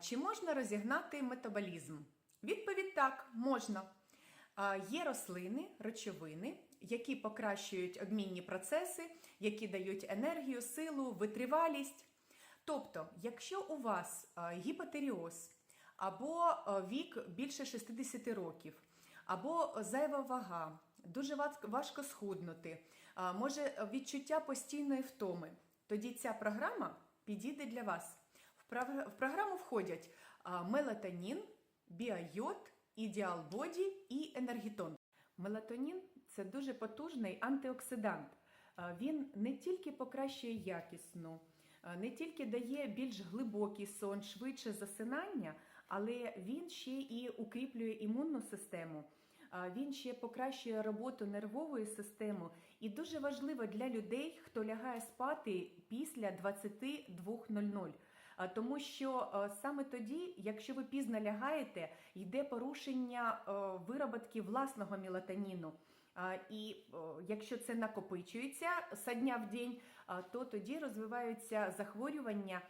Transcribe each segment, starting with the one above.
Чи можна розігнати метаболізм? Відповідь так, можна. Є рослини, речовини, які покращують обмінні процеси, які дають енергію, силу, витривалість. Тобто, якщо у вас гіпотеріоз або вік більше 60 років, або зайва вага, дуже важко схуднути, може відчуття постійної втоми, тоді ця програма підійде для вас. В програму входять мелатонін, біайод, ідеал боді і енергітон. Мелатонін це дуже потужний антиоксидант. Він не тільки покращує якісну, не тільки дає більш глибокий сон, швидше засинання, але він ще і укріплює імунну систему. Він ще покращує роботу нервової системи і дуже важливо для людей, хто лягає спати після 22.00. Тому що е, саме тоді, якщо ви пізно лягаєте, йде порушення е, вироботки власного мелатоніну. І е, якщо це накопичується з дня в день, то тоді розвиваються захворювання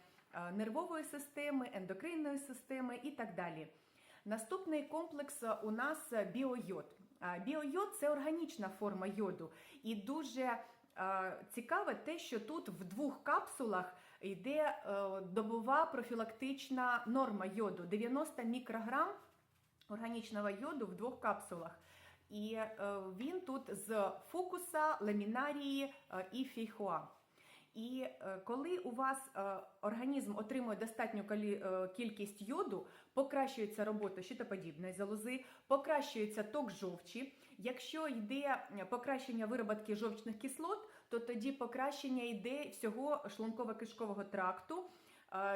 нервової системи, ендокринної системи і так далі. Наступний комплекс у нас біойод. Біойод це органічна форма йоду. І дуже цікаве те, що тут в двох капсулах йде е, добова профілактична норма йоду 90 мікрограм органічного йоду в двох капсулах. І е, він тут з фокуса, ламінарії е, і фейхоа. І е, коли у вас е, організм отримує достатню е, кількість йоду, покращується робота щитоподібної залози, покращується ток жовчі. Якщо йде покращення вироботки жовчних кислот, то тоді покращення йде всього шлунково-кишкового тракту,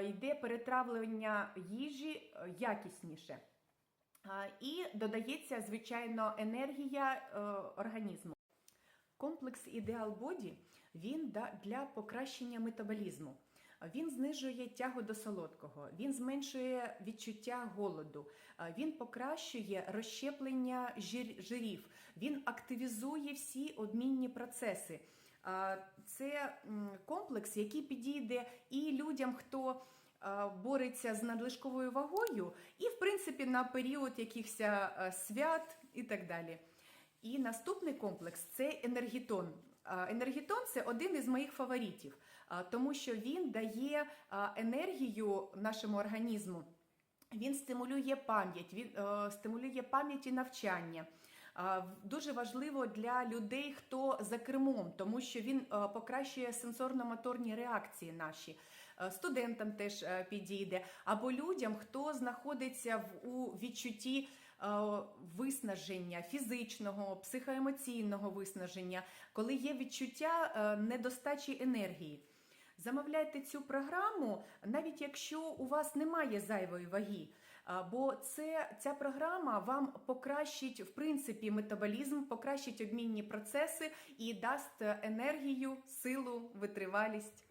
йде перетравлення їжі якісніше. І додається, звичайно, енергія організму. Комплекс Ідеал Боді він для покращення метаболізму. Він знижує тягу до солодкого, він зменшує відчуття голоду, він покращує розщеплення жир- жирів, він активізує всі обмінні процеси. Це комплекс, який підійде і людям, хто бореться з надлишковою вагою, і, в принципі, на період якихось свят і так далі. І наступний комплекс це енергітон. Енергітон це один із моїх фаворитів, тому що він дає енергію нашому організму. Він стимулює пам'ять, він е, стимулює пам'ять і навчання. Дуже важливо для людей, хто за кермом, тому що він е, покращує сенсорно-моторні реакції наші. Е, Студентам теж підійде, або людям, хто знаходиться в у відчутті виснаження фізичного, психоемоційного виснаження, коли є відчуття е, недостачі енергії. Замовляйте цю програму, навіть якщо у вас немає зайвої ваги. Бо це, ця програма вам покращить в принципі метаболізм, покращить обмінні процеси і дасть енергію, силу, витривалість.